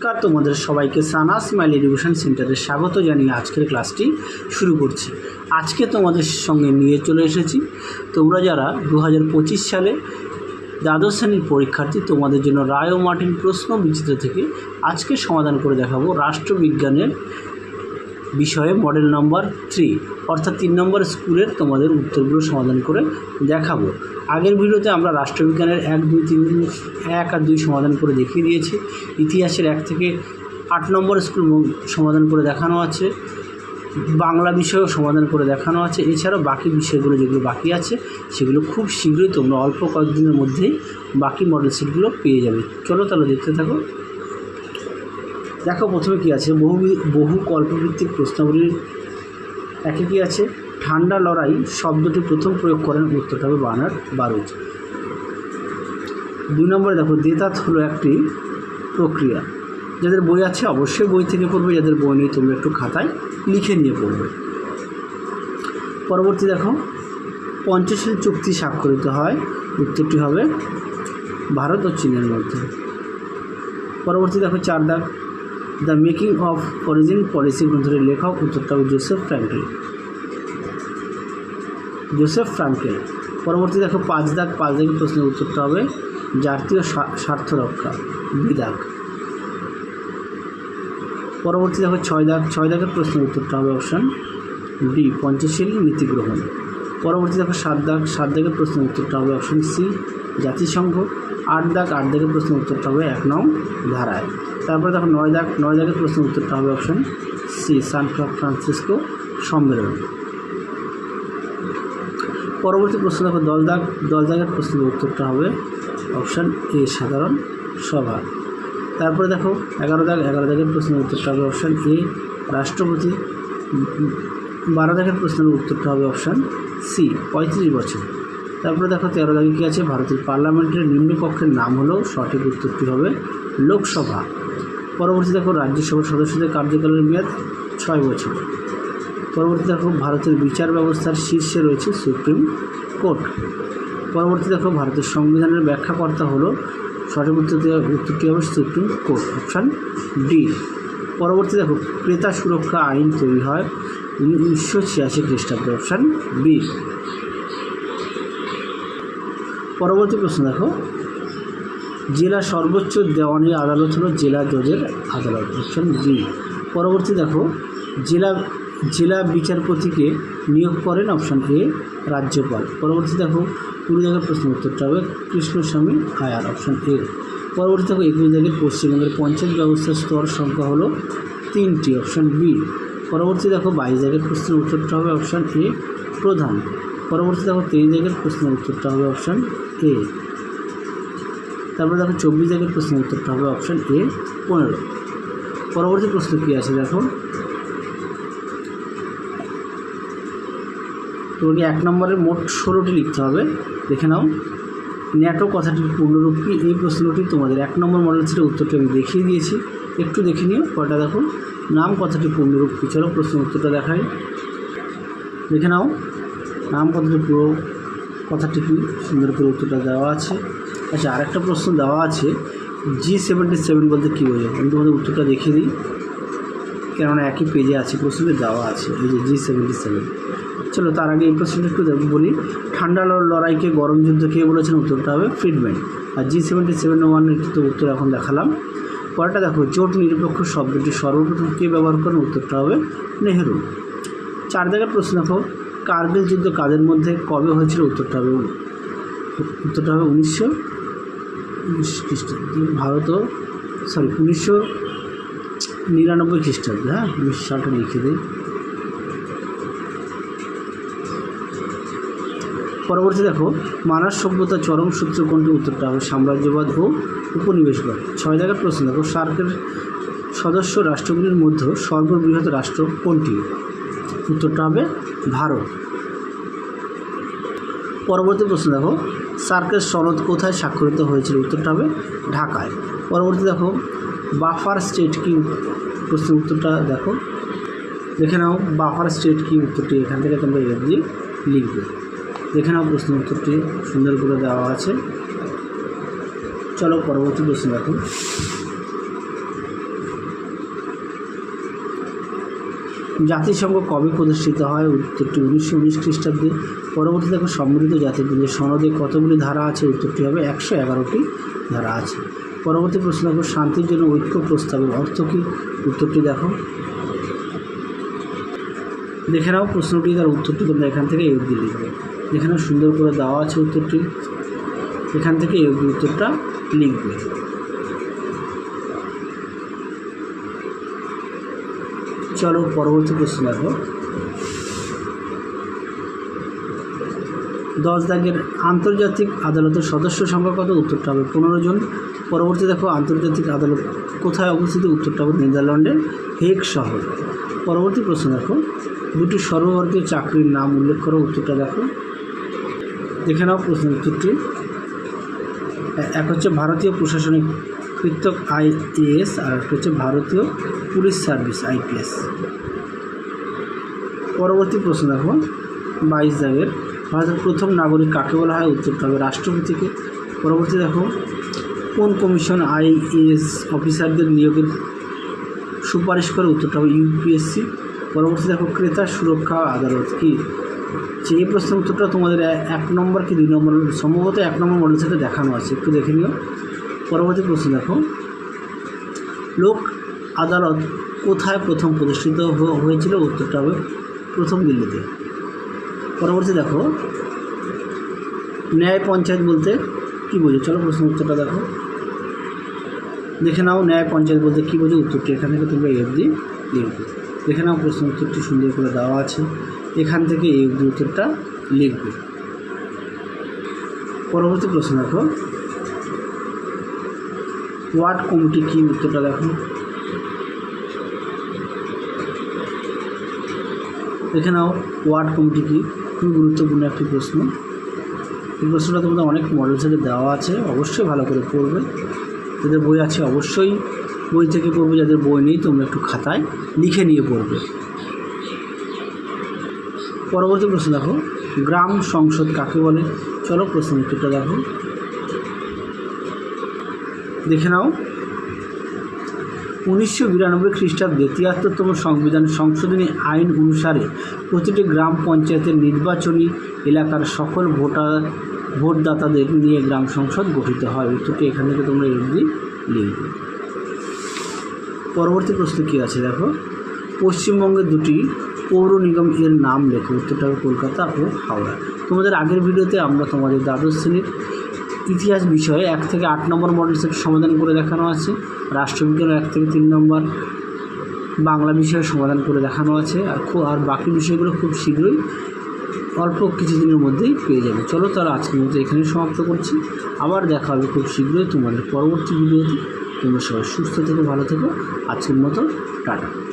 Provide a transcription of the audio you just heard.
নমস্কার, তোমাদের সবাইকে সানা স্মাইল এডুকেশন সেন্টারে স্বাগত জানিয়ে আজকের ক্লাসটি শুরু করছি। আজকে তোমাদের সঙ্গে নিয়ে চলে এসেছি। তোমরা যারা দু হাজার পঁচিশ সালে দ্বাদশ শ্রেণির পরীক্ষার্থী, তোমাদের জন্য রায় ও মার্টিন প্রশ্ন বিচিত্র থেকে আজকে সমাধান করে দেখাবো রাষ্ট্রবিজ্ঞানের বিষয়ে মডেল নম্বর থ্রি, অর্থাৎ তিন নম্বর স্কুলের তোমাদের উত্তরগুলো সমাধান করে দেখাবো। আগের ভিডিওতে আমরা রাষ্ট্রবিজ্ঞানের এক, দুই, তিন, এক আর দুই সমাধান করে দেখিয়ে দিয়েছি। ইতিহাসের এক থেকে আট নম্বর স্কুল সমাধান করে দেখানো আছে। বাংলা বিষয়েও সমাধান করে দেখানো আছে। এছাড়াও বাকি বিষয়গুলো যেগুলো বাকি আছে, সেগুলো খুব শীঘ্রই তোমরা অল্প কয়েকদিনের মধ্যেই বাকি মডেল সেটগুলো পেয়ে যাবে। চলো তাহলে দেখতে থাকো। দেখো প্রথমে কী আছে? বহু বহু কল্পভিত্তিক প্রশ্নাবলীর একে কী আছে? ঠান্ডা লড়াই শব্দটি প্রথম প্রয়োগ করেন উত্তরটা হবে বানার বারুদ। দুই নম্বরে দেখো, দেতাত হলো একটি প্রক্রিয়া। যাদের বই আছে, অবশ্যই বই থেকে পড়বে, যাদের বই নেই, তোমরা একটু খাতায় লিখে নিয়ে পড়বে। পরবর্তী দেখো, পঞ্চশীল চুক্তি স্বাক্ষরিত হয়, উত্তরটি হবে ভারত ও চীনের মধ্যে। পরবর্তী দেখো, চার দাগ। The making of origin policy গ্রন্থের লেখক উত্তরটা জোসেফ ফ্র্যাঙ্কেল জোসেফ ফ্রাঙ্কেল পরবর্তী দেখো পাঁচ দাগ, পাঁচ দাগের প্রশ্নের উত্তরটা হবে জাতীয় স্বার্থ রক্ষা, বিদাগ। পরবর্তী দেখো ছয় দাগ, ছয় দাগের প্রশ্নের উত্তরটা হবে অপশান ডি পঞ্চশীল নীতি গ্রহণ। পরবর্তী দেখো সাত দাগ, সাত দাগের প্রশ্নের উত্তরটা হবে অপশান সি জাতিসংঘ। আট দাগ, আট দাগের প্রশ্ন উত্তরটা হবে এক নং ধারায়। তারপরে দেখো নয় দাগ, নয় দাগের প্রশ্ন উত্তরটা হবে অপশন সি সান ফ্রান্সিসকো সম্মেলন। পরবর্তী প্রশ্ন দেখো, দল দাগ, দল দাগের প্রশ্নের উত্তরটা হবে অপশান এ সাধারণ সভা। তারপরে দেখো, এগারো দাগ, এগারো দাগের প্রশ্নের উত্তরটা হবে অপশান এ রাষ্ট্রপতি। বারো দাগের প্রশ্নের উত্তরটা হবে অপশান সি পঁয়ত্রিশ বছর। তারপরে দেখো তেরো দাগে কী আছে? ভারতের পার্লামেন্টের নিম্নকক্ষের নাম হলো সঠিক উত্তরটি হবে লোকসভা। পরবর্তী দেখো রাজ্যসভার সদস্যদের কার্যকালের মেয়াদ ছয় বছর। পরবর্তী দেখো ভারতের বিচার ব্যবস্থার শীর্ষে রয়েছে সুপ্রিম কোর্ট। পরবর্তী দেখো ভারতের সংবিধানের ব্যাখ্যাকর্তা হলো সঠিক উত্তর দেওয়া উত্তরটি হবে সুপ্রিম কোর্ট, অপশান ডি। পরবর্তী দেখো ক্রেতা সুরক্ষা আইন তৈরি হয় উনিশশো ছিয়াশি খ্রিস্টাব্দে, অপশান বি। পরবর্তী প্রশ্ন দেখো। জেলা সর্বোচ্চ দেওয়ানি আদালত হলো জেলা জজের আদালত, অপশন বি পরবর্তী দেখো, জেলা জেলা বিচারপতিকে নিয়োগ করেন অপশন এ রাজ্যপাল। পরবর্তী দেখো, কুড়ি জায়গার প্রশ্ন উত্তরটা হবে কৃষ্ণস্বামী আয়ার, অপশন এ পরবর্তী দেখো, একুশ জায়গায় পশ্চিমবঙ্গের পঞ্চায়েত ব্যবস্থার স্তর সংখ্যা হলো তিনটি, অপশন বি পরবর্তী দেখো, বাইশ জায়গার প্রশ্নের উত্তরটা হবে অপশন এ প্রধান। পরবর্তী দেখো, তেইশ জায়গার প্রশ্নের উত্তরটা হবে অপশান এ তারপরে দেখো চব্বিশ জায়গার প্রশ্নের উত্তরটা হবে অপশান এ পনেরো। পরবর্তী প্রশ্ন কী আছে দেখো? তোমাকে এক নম্বরের মোট ষোলোটি লিখতে হবে। দেখে নাও। ন্যাটো কথাটির পূর্ণরূপ কি? এই প্রশ্নটি তোমাদের এক নম্বর মডেল ছিল, উত্তরটি আমি দেখিয়ে দিয়েছি। একটু দেখে নিও কয়টা দেখো। নাম কথাটি পূর্ণরূপ কি? চলো প্রশ্নের উত্তরটা দেখাই। দেখে নাও। নাম কথাটি পুরো কথাটি কি? সুন্দর করে উত্তরটা দেওয়া আছে। আচ্ছা আরেকটা প্রশ্ন দেওয়া আছে। জি সেভেন্টি সেভেন বলতে কী বোঝো আমি তোমাদের উত্তরটা দেখিয়ে দিই। কেননা একই পেজে আছে, প্রশ্নটি দেওয়া আছে। এই যে জি সেভেন্টি সেভেন চলো, তার আগে এই প্রশ্নটা একটু বলি। ঠান্ডা লড়াইকে গরম যুদ্ধ কে বলেছেন? উত্তরটা হবে ফ্রিডম্যান আর জি সেভেন্টি সেভেন ওয়ানের তো উত্তর এখন দেখালাম। পরেরটা দেখো, জোট নিরপেক্ষ শব্দটি সর্বপ্রথম কে ব্যবহার করেন? উত্তরটা হবে নেহেরু। চার জায়গায় প্রশ্ন দেখো। কার্গিল যুদ্ধ কাদের মধ্যে কবে হয়েছিল? উত্তরটা হবে উত্তরটা হবে উনিশশো উনিশ খ্রিস্টাব্দে ভারত সরি উনিশশো নিরানব্বই খ্রিস্টাব্দে হ্যাঁ? উনিশশো সালটা লিখে দিই। পরবর্তী দেখো, মানব সভ্যতার চরম সূত্র কোনটি? উত্তরটা হবে সাম্রাজ্যবাদ ও উপনিবেশবাদ। ছয় জায়গার প্রশ্ন দেখো, সার্কের সদস্য রাষ্ট্রগুলির মধ্যে সর্ববৃহৎ রাষ্ট্র কোনটি? উত্তরটা হবে ভারত। পরবর্তী প্রশ্ন দেখো সার্কের সনদ কোথায় স্বাক্ষরিত হয়েছিল? উত্তরটা হবে ঢাকায়। পরবর্তী দেখো, বাফার স্টেট কি প্রশ্নের উত্তরটা দেখো। দেখে নাও, বাফার স্টেট কি উত্তরটি? এখান থেকে তোমরা এর দিয়ে লিখবে। দেখে নাও প্রশ্ন উত্তরটি, সুন্দর করে দেওয়া আছে। চলো পরবর্তী প্রশ্ন দেখো। জাতিসংঘ কবে প্রতিষ্ঠিত হয়? উত্তরটি উনিশশো উনিশ খ্রিস্টাব্দে। পরবর্তী দেখো সম্মিলিত জাতিপুঞ্জের সনদে কতগুলি ধারা আছে? উত্তরটি হবে একশো এগারোটি ধারা আছে। পরবর্তী প্রশ্ন দেখো, শান্তির জন্য ঐক্য প্রস্তাবের অর্থ কী? উত্তরটি দেখো। দেখে নাও প্রশ্নটি, তার উত্তরটি তোমরা এখান থেকে এই লিখবে। দেখে নাও সুন্দর করে দেওয়া আছে উত্তরটি। এখান থেকে এই উত্তরটা লিখবে। চলো পরবর্তী প্রশ্ন দেখো। দশ দাগের আন্তর্জাতিক আদালতের সদস্য সংখ্যা কত? উত্তরটা হবে পনেরো জন। পরবর্তী দেখো, আন্তর্জাতিক আদালত কোথায় অবস্থিত? উত্তরটা হবে নেদারল্যান্ডের হেগ শহর। পরবর্তী প্রশ্ন দেখো, দুটি সর্বভারতীয় চাকরির নাম উল্লেখ করো, উত্তরটা দেখো। দেখে নাও প্রশ্ন উত্তরটি। এক হচ্ছে ভারতীয় প্রশাসনিক কৃতক আইএএস আর হচ্ছে ভারতীয় পুলিশ সার্ভিস আইপিএস পরবর্তী প্রশ্ন দেখো, বাইশ দাগের ভারতের প্রথম নাগরিক কাকে বলা হয়? উত্তরটা হবে রাষ্ট্রপতিকে। পরবর্তী দেখো, কোন কমিশন আইএএস অফিসারদের নিয়োগের সুপারিশ করে? উত্তরটা হবে ইউপিএসসি পরবর্তী দেখো, ক্রেতা সুরক্ষা আদালত কি? যে এই প্রশ্নের উত্তরটা তোমাদের এক নম্বর কি দুই নম্বর? সম্ভবত এক নম্বর মডেল থেকে দেখানো আছে। একটু দেখে নিও। পরবর্তী প্রশ্ন দেখো। লোক আদালত কোথায় প্রথম প্রতিষ্ঠিত হয়েছিল? উত্তরটা হবে প্রথম দিল্লিতে। পরবর্তী দেখো, ন্যায় পঞ্চায়েত বলতে কী বোঝো? চলো প্রশ্ন উত্তরটা দেখো। দেখে নাও ন্যায় পঞ্চায়েত বলতে কী বোঝো? উত্তরটি এখান থেকে তোমরা এই অবধি লিখবে দেখে নাও প্রশ্ন উত্তরটি সুন্দর করে দেওয়া আছে। এখান থেকে এই অবধি উত্তরটা লিখবে। পরবর্তী প্রশ্ন দেখো। ওয়ার্ড কমিটি কী উত্তরটা দেখো। দেখে নাও ওয়ার্ড কমিটি কী? খুবই গুরুত্বপূর্ণ একটি প্রশ্ন। এই প্রশ্নটা তোমাদের অনেক মডেল সেটে দেওয়া আছে, অবশ্যই ভালো করে পড়বে। যাদের বই আছে অবশ্যই বই থেকে পড়বে, যাদের বই নেই, তোমরা একটু খাতায় লিখে নিয়ে পড়বে। পরবর্তী প্রশ্ন দেখো, গ্রাম সংসদ কাকে বলে? চলো প্রশ্ন উত্তরটা দেখো। দেখে নাও। উনিশশো বিরানব্বই খ্রিস্টাব্দে তিয়াত্তরতম সংবিধান সংশোধনী আইন অনুসারে প্রতিটি গ্রাম পঞ্চায়েতের নির্বাচনী এলাকার সকল ভোটার, ভোটদাতাদের নিয়ে গ্রাম সংসদ গঠিত হয়। উত্তরটি এখান থেকে তোমরা এমনি লিখবে। পরবর্তী প্রশ্ন কী আছে? দেখো, পশ্চিমবঙ্গের দুটি পৌর নিগম এর নাম লেখো। উত্তরটা কলকাতা ও হাওড়া। তোমাদের আগের ভিডিওতে আমরা তোমাদের দ্বাদশ শ্রেণির ইতিহাস বিষয়ে এক থেকে আট নম্বর মডেল সেট সমাধান করে দেখানো আছে। রাষ্ট্রবিজ্ঞান এক থেকে তিন নম্বর বাংলা বিষয়ে সমাধান করে দেখানো আছে। আর খুব আর বাকি বিষয়গুলো খুব শীঘ্রই অল্প কিছুদিনের মধ্যেই পেয়ে যাবে। চলো তাহলে আজকের মতো এখানে সমাপ্ত করছি। আবার দেখা হবে খুব শীঘ্রই তোমাদের পরবর্তী ভিডিওতে। তোমরা সবাই সুস্থ থেকো, ভালো থেকো। আজকের মতো টাটা।